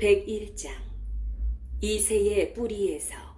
101장 이세의 뿌리에서.